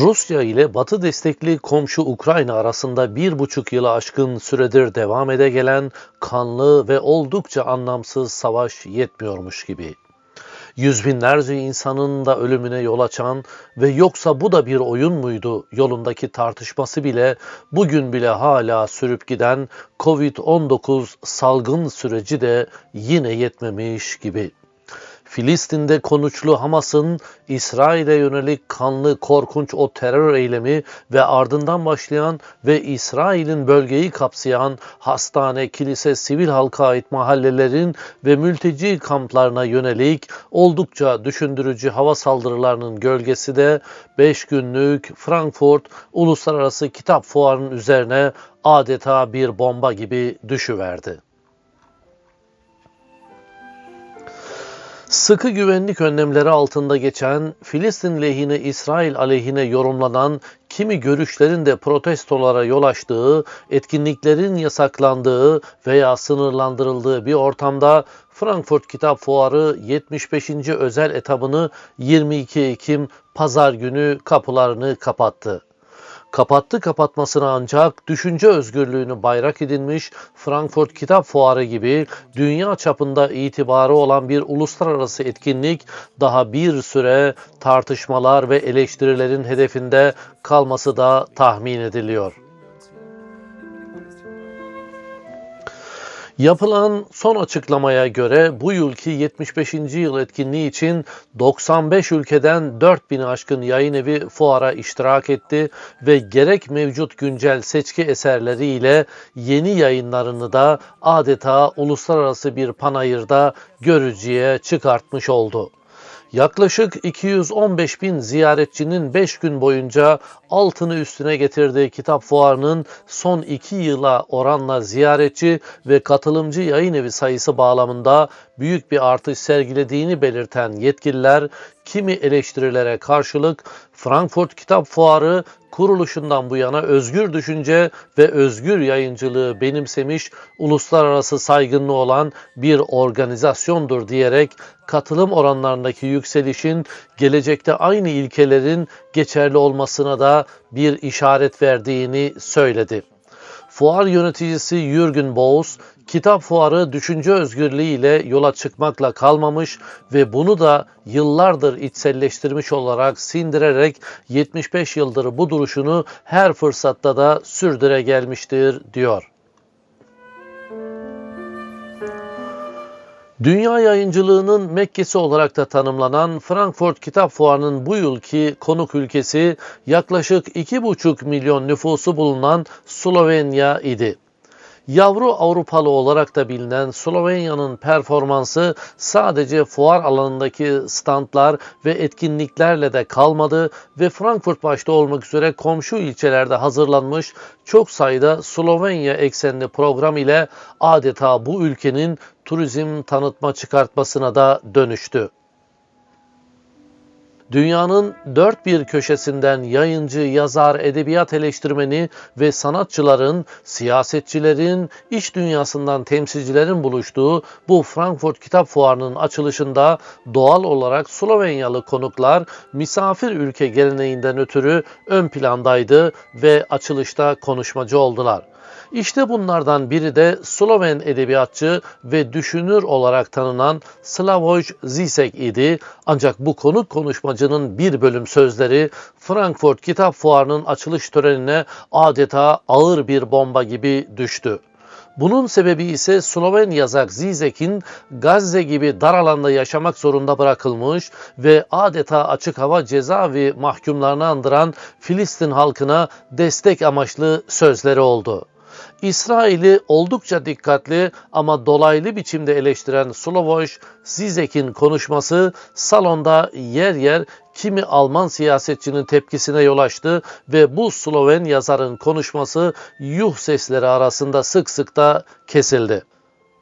Rusya ile Batı destekli komşu Ukrayna arasında bir buçuk yılı aşkın süredir devam ede gelen kanlı ve oldukça anlamsız savaş yetmiyormuş gibi. Yüz binlerce insanın da ölümüne yol açan ve yoksa bu da bir oyun muydu yolundaki tartışması bile bugün bile hala sürüp giden Covid-19 salgın süreci de yine yetmemiş gibi. Filistin'de konuşlu Hamas'ın İsrail'e yönelik kanlı korkunç o terör eylemi ve ardından başlayan ve İsrail'in bölgeyi kapsayan hastane, kilise, sivil halka ait mahallelerin ve mülteci kamplarına yönelik oldukça düşündürücü hava saldırılarının gölgesi de 5 günlük Frankfurt Uluslararası Kitap Fuarı'nın üzerine adeta bir bomba gibi düşüverdi. Sıkı güvenlik önlemleri altında geçen, Filistin lehine İsrail aleyhine yorumlanan kimi görüşlerin de protestolara yol açtığı, etkinliklerin yasaklandığı veya sınırlandırıldığı bir ortamda Frankfurt Kitap Fuarı 75. özel etabını 22 Ekim pazar günü kapılarını kapattı kapattı kapatmasına ancak düşünce özgürlüğünü bayrak edinmiş Frankfurt Kitap Fuarı gibi dünya çapında itibarı olan bir uluslararası etkinlik daha bir süre tartışmalar ve eleştirilerin hedefinde kalması da tahmin ediliyor. Yapılan son açıklamaya göre bu yılki 75. yıl etkinliği için 95 ülkeden 4000'i aşkın yayın evi fuara iştirak etti ve gerek mevcut güncel seçki eserleriyle yeni yayınlarını da adeta uluslararası bir panayırda görücüye çıkartmış oldu. Yaklaşık 215 bin ziyaretçinin 5 gün boyunca altını üstüne getirdiği kitap fuarının son 2 yıla oranla ziyaretçi ve katılımcı yayın evi sayısı bağlamında büyük bir artış sergilediğini belirten yetkililer kimi eleştirilere karşılık Frankfurt Kitap Fuarı kuruluşundan bu yana özgür düşünce ve özgür yayıncılığı benimsemiş uluslararası saygınlığı olan bir organizasyondur diyerek katılım oranlarındaki yükselişin gelecekte aynı ilkelerin geçerli olmasına da bir işaret verdiğini söyledi. Fuar yöneticisi Jürgen Boos, kitap fuarı düşünce özgürlüğü ile yola çıkmakla kalmamış ve bunu da yıllardır içselleştirmiş olarak sindirerek 75 yıldır bu duruşunu her fırsatta da sürdüre gelmiştir diyor. Dünya yayıncılığının Mekke'si olarak da tanımlanan Frankfurt Kitap Fuarı'nın bu yılki konuk ülkesi yaklaşık 2,5 milyon nüfusu bulunan Slovenya idi. Yavru Avrupalı olarak da bilinen Slovenya'nın performansı sadece fuar alanındaki standlar ve etkinliklerle de kalmadı ve Frankfurt başta olmak üzere komşu ilçelerde hazırlanmış çok sayıda Slovenya eksenli program ile adeta bu ülkenin turizm tanıtma çıkartmasına da dönüştü. Dünyanın dört bir köşesinden yayıncı, yazar, edebiyat eleştirmeni ve sanatçıların, siyasetçilerin, iş dünyasından temsilcilerin buluştuğu bu Frankfurt Kitap Fuarı'nın açılışında doğal olarak Slovenyalı konuklar misafir ülke geleneğinden ötürü ön plandaydı ve açılışta konuşmacı oldular. İşte bunlardan biri de Sloven edebiyatçı ve düşünür olarak tanınan Slavoj Zizek idi. Ancak bu konuk konuşmacının bir bölüm sözleri Frankfurt Kitap Fuarı'nın açılış törenine adeta ağır bir bomba gibi düştü. Bunun sebebi ise Sloven yazar Zizek'in Gazze gibi dar alanda yaşamak zorunda bırakılmış ve adeta açık hava cezaevi mahkumlarını andıran Filistin halkına destek amaçlı sözleri oldu. İsrail'i oldukça dikkatli ama dolaylı biçimde eleştiren Slavoj Zizek'in konuşması salonda yer yer kimi Alman siyasetçinin tepkisine yol açtı ve bu Sloven yazarın konuşması yuh sesleri arasında sık sık da kesildi.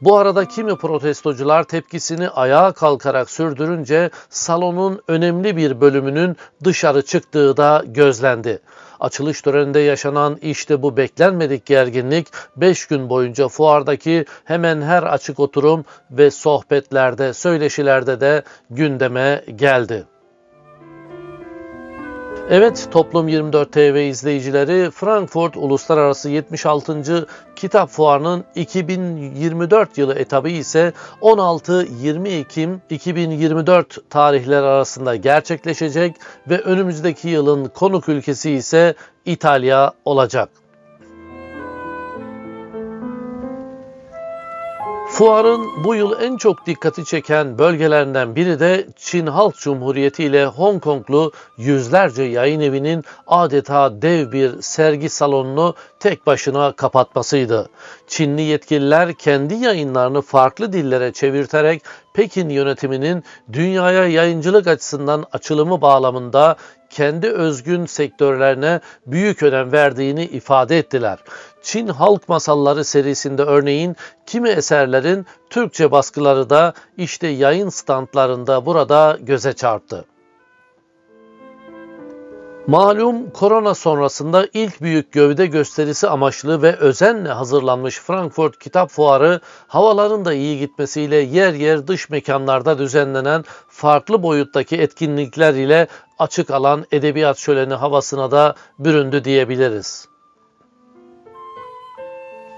Bu arada kimi protestocular tepkisini ayağa kalkarak sürdürünce salonun önemli bir bölümünün dışarı çıktığı da gözlendi. Açılış töreninde yaşanan işte bu beklenmedik gerginlik 5 gün boyunca fuardaki hemen her açık oturum ve sohbetlerde, söyleşilerde de gündeme geldi. Evet Toplum 24 TV izleyicileri Frankfurt Uluslararası 76. Kitap Fuarı'nın 2024 yılı etabı ise 16-20 Ekim 2024 tarihler arasında gerçekleşecek ve önümüzdeki yılın konuk ülkesi ise İtalya olacak. Fuarın bu yıl en çok dikkati çeken bölgelerinden biri de Çin Halk Cumhuriyeti ile Hong Konglu yüzlerce yayın evinin adeta dev bir sergi salonunu tek başına kapatmasıydı. Çinli yetkililer kendi yayınlarını farklı dillere çevirterek Pekin yönetiminin dünyaya yayıncılık açısından açılımı bağlamında kendi özgün sektörlerine büyük önem verdiğini ifade ettiler. Çin Halk Masalları serisinde örneğin kimi eserlerin Türkçe baskıları da işte yayın standlarında burada göze çarptı. Malum korona sonrasında ilk büyük gövde gösterisi amaçlı ve özenle hazırlanmış Frankfurt Kitap Fuarı havaların da iyi gitmesiyle yer yer dış mekanlarda düzenlenen farklı boyuttaki etkinlikler ile açık alan edebiyat şöleni havasına da büründü diyebiliriz.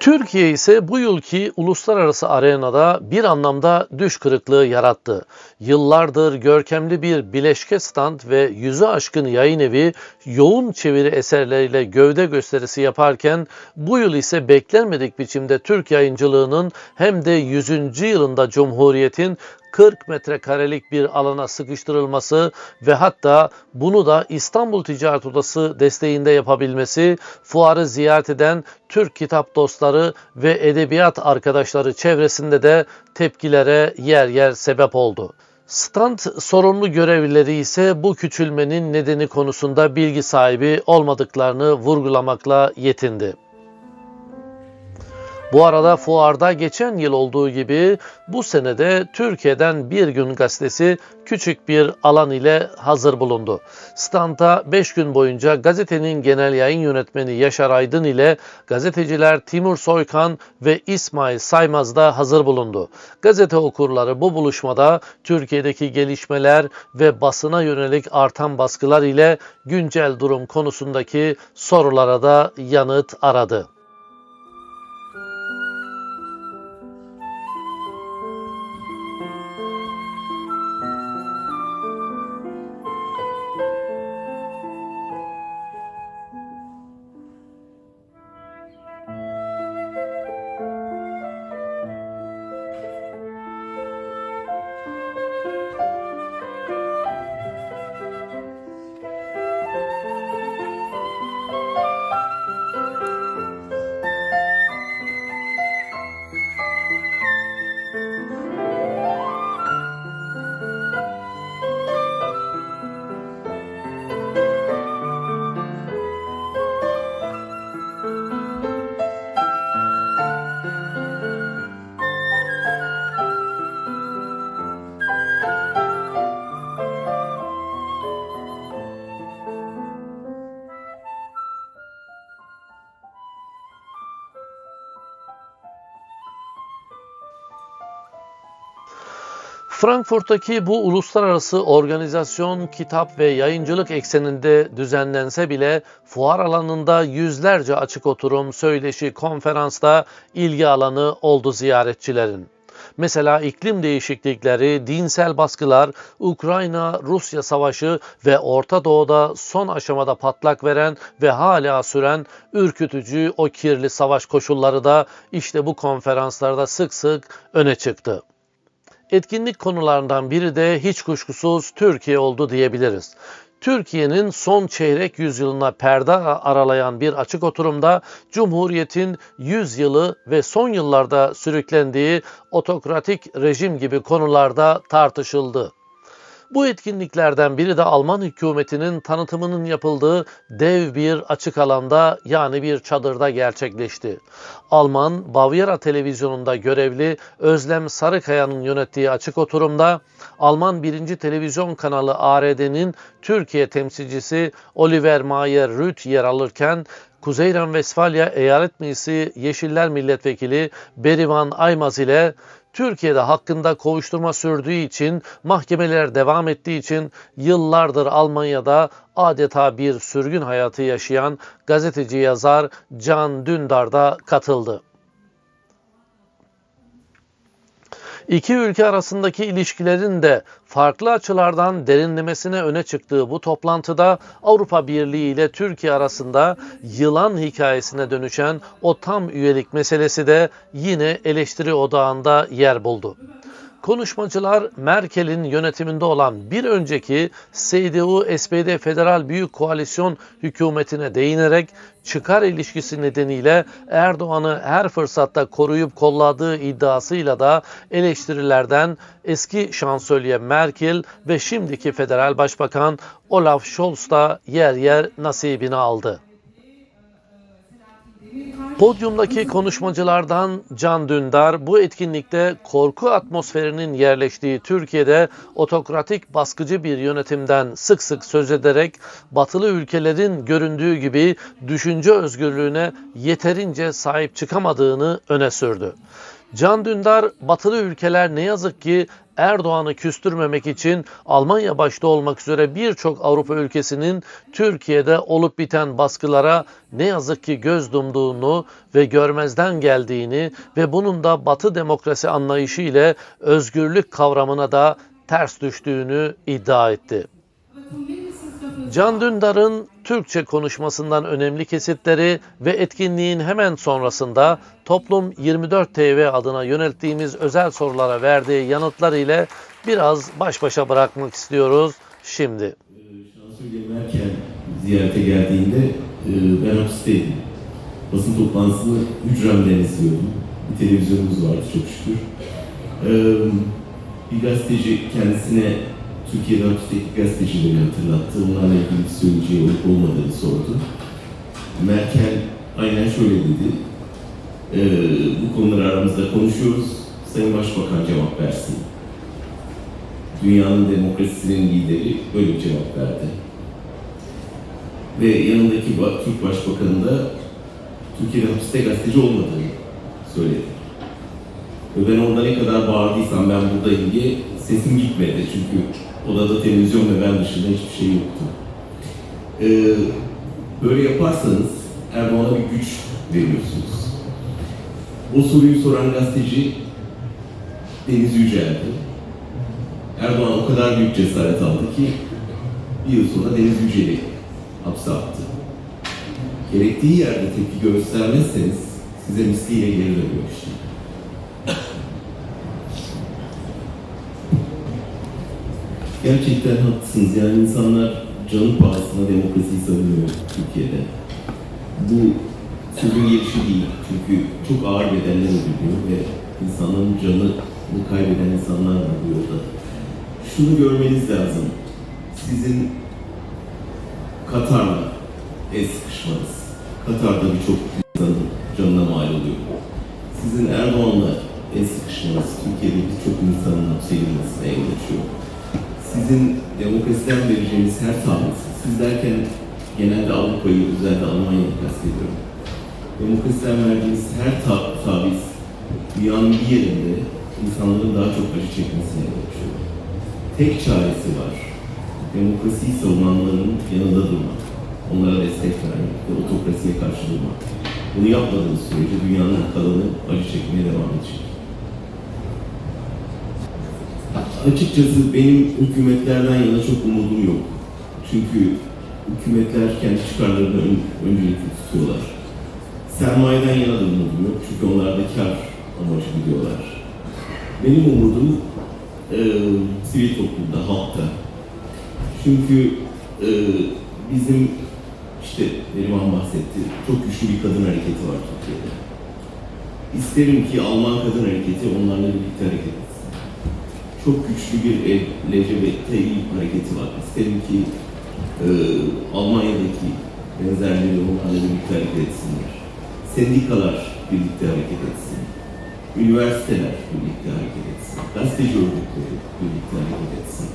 Türkiye ise bu yılki uluslararası arenada bir anlamda düş kırıklığı yarattı. Yıllardır görkemli bir bileşke stand ve yüzü aşkın yayın evi yoğun çeviri eserleriyle gövde gösterisi yaparken bu yıl ise beklenmedik biçimde Türk yayıncılığının hem de 100. yılında Cumhuriyet'in 40 metrekarelik bir alana sıkıştırılması ve hatta bunu da İstanbul Ticaret Odası desteğinde yapabilmesi fuarı ziyaret eden Türk kitap dostları ve edebiyat arkadaşları çevresinde de tepkilere yer yer sebep oldu. Stand sorumlu görevlileri ise bu küçülmenin nedeni konusunda bilgi sahibi olmadıklarını vurgulamakla yetindi. Bu arada fuarda geçen yıl olduğu gibi bu senede Türkiye'den Bir Gün gazetesi küçük bir alan ile hazır bulundu. Standa 5 gün boyunca gazetenin genel yayın yönetmeni Yaşar Aydın ile gazeteciler Timur Soykan ve İsmail Saymaz da hazır bulundu. Gazete okurları bu buluşmada Türkiye'deki gelişmeler ve basına yönelik artan baskılar ile güncel durum konusundaki sorulara da yanıt aradı. Frankfurt'taki bu uluslararası organizasyon kitap ve yayıncılık ekseninde düzenlense bile fuar alanında yüzlerce açık oturum, söyleşi, konferansta ilgi alanı oldu ziyaretçilerin. Mesela iklim değişiklikleri, dinsel baskılar, Ukrayna-Rusya savaşı ve Orta Doğu'da son aşamada patlak veren ve hala süren ürkütücü o kirli savaş koşulları da işte bu konferanslarda sık sık öne çıktı. Etkinlik konularından biri de hiç kuşkusuz Türkiye oldu diyebiliriz. Türkiye'nin son çeyrek yüzyılına perde aralayan bir açık oturumda Cumhuriyet'in 100 yılı ve son yıllarda sürüklendiği otokratik rejim gibi konularda tartışıldı. Bu etkinliklerden biri de Alman hükümetinin tanıtımının yapıldığı dev bir açık alanda yani bir çadırda gerçekleşti. Alman Bavyera televizyonunda görevli Özlem Sarıkaya'nın yönettiği açık oturumda Alman birinci televizyon kanalı ARD'nin Türkiye temsilcisi Oliver Mayer Rüth yer alırken Kuzey Ren-Vesfalya Eyalet Meclisi Yeşiller Milletvekili Berivan Aymaz ile Türkiye'de hakkında kovuşturma sürdüğü için, mahkemeler devam ettiği için yıllardır Almanya'da adeta bir sürgün hayatı yaşayan gazeteci yazar Can Dündar da katıldı. İki ülke arasındaki ilişkilerin de farklı açılardan derinlemesine öne çıktığı bu toplantıda Avrupa Birliği ile Türkiye arasında yılan hikayesine dönüşen o tam üyelik meselesi de yine eleştiri odağında yer buldu. Konuşmacılar Merkel'in yönetiminde olan bir önceki CDU-SPD Federal Büyük Koalisyon hükümetine değinerek çıkar ilişkisi nedeniyle Erdoğan'ı her fırsatta koruyup kolladığı iddiasıyla da eleştirilerden eski şansölye Merkel ve şimdiki federal başbakan Olaf Scholz da yer yer nasibini aldı. Podyumdaki konuşmacılardan Can Dündar bu etkinlikte korku atmosferinin yerleştiği Türkiye'de otokratik baskıcı bir yönetimden sık sık söz ederek batılı ülkelerin göründüğü gibi düşünce özgürlüğüne yeterince sahip çıkamadığını öne sürdü. Can Dündar, batılı ülkeler ne yazık ki Erdoğan'ı küstürmemek için Almanya başta olmak üzere birçok Avrupa ülkesinin Türkiye'de olup biten baskılara ne yazık ki göz dumduğunu ve görmezden geldiğini ve bunun da Batı demokrasi anlayışı ile özgürlük kavramına da ters düştüğünü iddia etti. Can Dündar'ın Türkçe konuşmasından önemli kesitleri ve etkinliğin hemen sonrasında Toplum 24 TV adına yönelttiğimiz özel sorulara verdiği yanıtlar ile biraz baş başa bırakmak istiyoruz şimdi. Şansölye Merkel ziyarete geldiğinde e, ben hapisteydim. Basın toplantısını hücremden izliyordum. Bir televizyonumuz vardı çok şükür. E, Bir gazeteci kendisine Türkiye'de hapisteki gazetecileri hatırlattı. Onlarla ilgili söyleyeceği olup olmadığını sordu. Merkel aynen şöyle dedi. E, Bu konuları aramızda konuşuyoruz. Sayın Başbakan cevap versin. Dünyanın demokrasisinin lideri böyle bir cevap verdi. Ve yanındaki Türk Başbakanı da Türkiye'de hapiste gazeteci olmadığını söyledi. Ve ben orada ne kadar bağırdıysam ben buradayım diye sesim gitmedi. Çünkü odada televizyon ve ben dışında hiçbir şey yoktu. Ee, böyle yaparsanız Erdoğan'a bir güç veriyorsunuz. O soruyu soran gazeteci Deniz Yücel'di. Erdoğan o kadar büyük cesaret aldı ki bir yıl sonra Deniz Yücel'i hapse attı. Gerektiği yerde tepki göstermezseniz size misliyle geri dönüyor işte. Gerçekten haklısınız. Yani insanlar canı pahasına demokrasiyi savunuyor Türkiye'de. Bu sözün gelişi değil. Çünkü çok ağır bedeller ödülüyor ve insanların canını kaybeden insanlar var bu yolda. Şunu görmeniz lazım. Sizin Katar'la el sıkışmanız. Katar'da birçok insanın canına mal oluyor. Sizin Erdoğan'la el sıkışmanız Türkiye'de birçok insanın hapse girmesine yol açıyor. Sizin demokrasiden vereceğiniz her taviz, siz derken genelde Avrupa'yı, özellikle Almanya'yı kastediyorum. Demokrasiden verdiğiniz her ta- dünyanın bir yerinde insanların daha çok acı çekmesine yol açıyor. Tek çaresi var. Demokrasiyi savunanların yanında durmak. Onlara destek vermek ve otokrasiye karşı durmak. Bunu yapmadığınız sürece dünyanın kalanı acı çekmeye devam edecek. Açıkçası benim hükümetlerden yana çok umudum yok. Çünkü hükümetler kendi çıkarlarını ön, öncelikli tutuyorlar. Sermayeden yana da umudum yok. Çünkü onlar da kar amacı gidiyorlar. Benim umudum e, sivil toplumda, halkta. Çünkü e, bizim işte Neriman bahsetti, çok güçlü bir kadın hareketi var Türkiye'de. İsterim ki Alman kadın hareketi onlarla birlikte hareket. Çok güçlü bir LGBTİ hareketi var. İsterim ki e, Almanya'daki benzerleri onlarla birlikte etsinler. Sendikalar birlikte hareket etsin. Üniversiteler birlikte hareket etsin. Gazeteci örgütleri birlikte hareket etsin.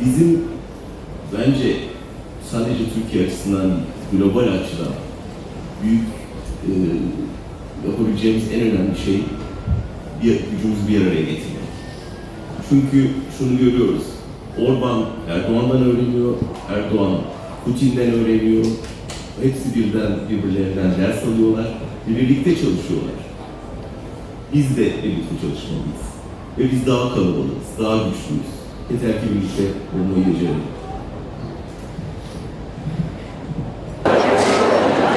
Bizim bence sadece Türkiye açısından global açıdan büyük e, yapabileceğimiz en önemli şey bir gücümüzü bir araya getirmek. Çünkü şunu görüyoruz. Orban Erdoğan'dan öğreniyor, Erdoğan Putin'den öğreniyor. Hepsi birden birbirlerinden ders alıyorlar ve birlikte çalışıyorlar. Biz de birlikte çalışmalıyız. Ve biz daha kalabalığız, daha güçlüyüz. Yeter ki birlikte olmayı becerelim.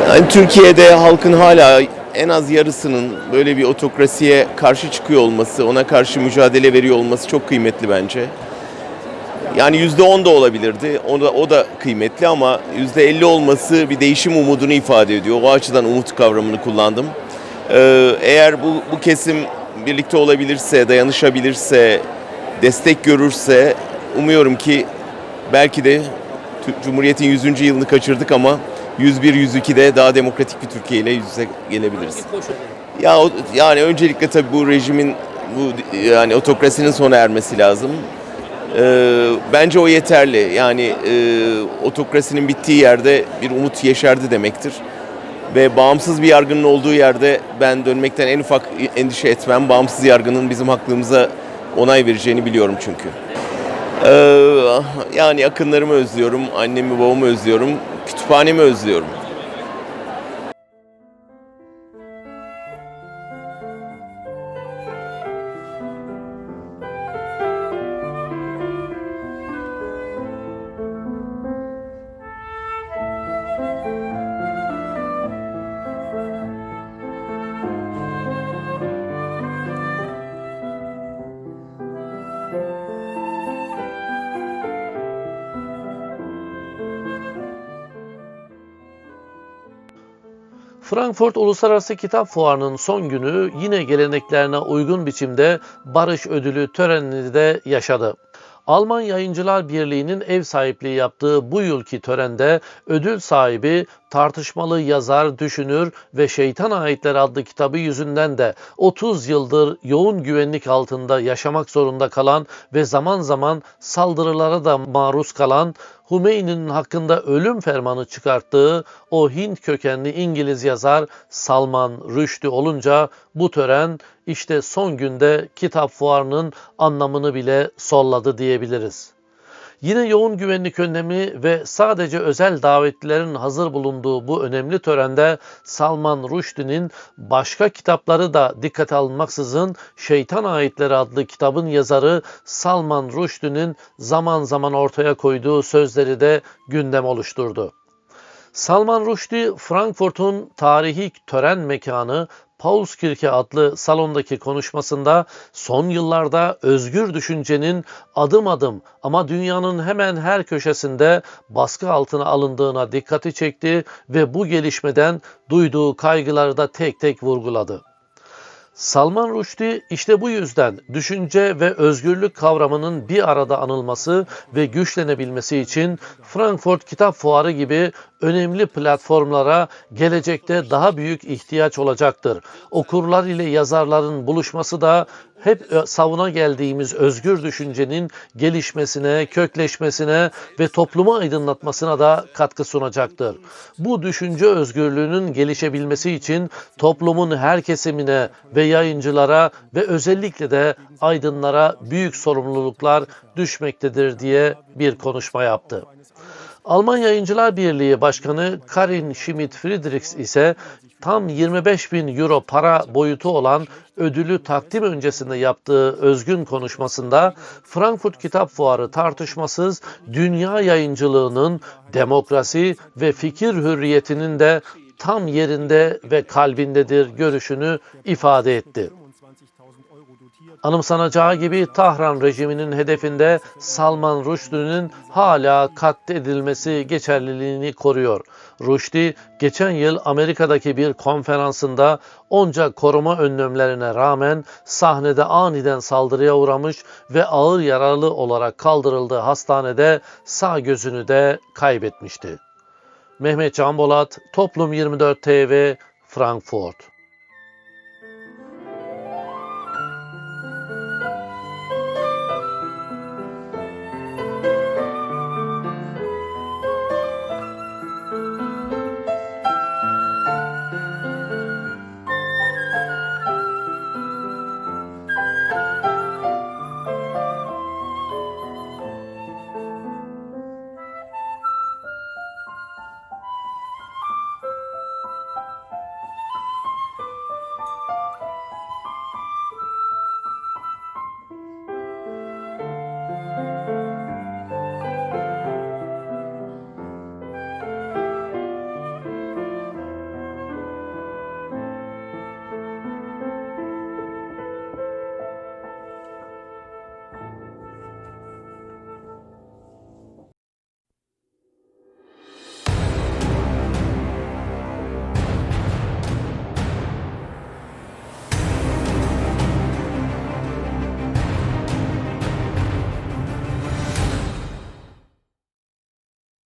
Yani Türkiye'de halkın hala en az yarısının böyle bir otokrasiye karşı çıkıyor olması, ona karşı mücadele veriyor olması çok kıymetli bence. Yani yüzde on da olabilirdi. O da, o da kıymetli ama yüzde elli olması bir değişim umudunu ifade ediyor. O açıdan umut kavramını kullandım. Ee, eğer bu, bu kesim birlikte olabilirse, dayanışabilirse, destek görürse umuyorum ki belki de Cumhuriyet'in 100. yılını kaçırdık ama 101-102'de daha demokratik bir Türkiye ile yüz yüze gelebiliriz. Ya yani öncelikle tabii bu rejimin bu yani otokrasinin sona ermesi lazım. Ee, bence o yeterli. Yani e, otokrasinin bittiği yerde bir umut yeşerdi demektir. Ve bağımsız bir yargının olduğu yerde ben dönmekten en ufak endişe etmem. Bağımsız yargının bizim hakkımıza onay vereceğini biliyorum çünkü. Ee, yani yakınlarımı özlüyorum, annemi babamı özlüyorum, kütüphanemi özlüyorum. Frankfurt Uluslararası Kitap Fuarı'nın son günü yine geleneklerine uygun biçimde Barış Ödülü törenini de yaşadı. Alman Yayıncılar Birliği'nin ev sahipliği yaptığı bu yılki törende ödül sahibi tartışmalı yazar, düşünür ve Şeytan Ayetleri adlı kitabı yüzünden de 30 yıldır yoğun güvenlik altında yaşamak zorunda kalan ve zaman zaman saldırılara da maruz kalan Hümeyni'nin hakkında ölüm fermanı çıkarttığı o Hint kökenli İngiliz yazar Salman Rushdie olunca bu tören işte son günde kitap fuarının anlamını bile solladı diyebiliriz. Yine yoğun güvenlik önlemi ve sadece özel davetlilerin hazır bulunduğu bu önemli törende Salman Rushdie'nin başka kitapları da dikkate alınmaksızın Şeytan Ayetleri adlı kitabın yazarı Salman Rushdie'nin zaman zaman ortaya koyduğu sözleri de gündem oluşturdu. Salman Rushdie, Frankfurt'un tarihi tören mekanı Paulskirche adlı salondaki konuşmasında son yıllarda özgür düşüncenin adım adım ama dünyanın hemen her köşesinde baskı altına alındığına dikkati çekti ve bu gelişmeden duyduğu kaygıları da tek tek vurguladı. Salman Rushdie işte bu yüzden düşünce ve özgürlük kavramının bir arada anılması ve güçlenebilmesi için Frankfurt Kitap Fuarı gibi önemli platformlara gelecekte daha büyük ihtiyaç olacaktır. Okurlar ile yazarların buluşması da hep savuna geldiğimiz özgür düşüncenin gelişmesine, kökleşmesine ve toplumu aydınlatmasına da katkı sunacaktır. Bu düşünce özgürlüğünün gelişebilmesi için toplumun her kesimine ve yayıncılara ve özellikle de aydınlara büyük sorumluluklar düşmektedir diye bir konuşma yaptı. Alman Yayıncılar Birliği Başkanı Karin Schmidt-Friedrichs ise tam 25 bin euro para boyutu olan ödülü takdim öncesinde yaptığı özgün konuşmasında Frankfurt Kitap Fuarı tartışmasız dünya yayıncılığının demokrasi ve fikir hürriyetinin de tam yerinde ve kalbindedir görüşünü ifade etti. Anımsanacağı gibi Tahran rejiminin hedefinde Salman Rushdie'nin hala katledilmesi geçerliliğini koruyor. Rushdie geçen yıl Amerika'daki bir konferansında onca koruma önlemlerine rağmen sahnede aniden saldırıya uğramış ve ağır yaralı olarak kaldırıldığı hastanede sağ gözünü de kaybetmişti. Mehmet Can Bolat, Toplum 24 TV, Frankfurt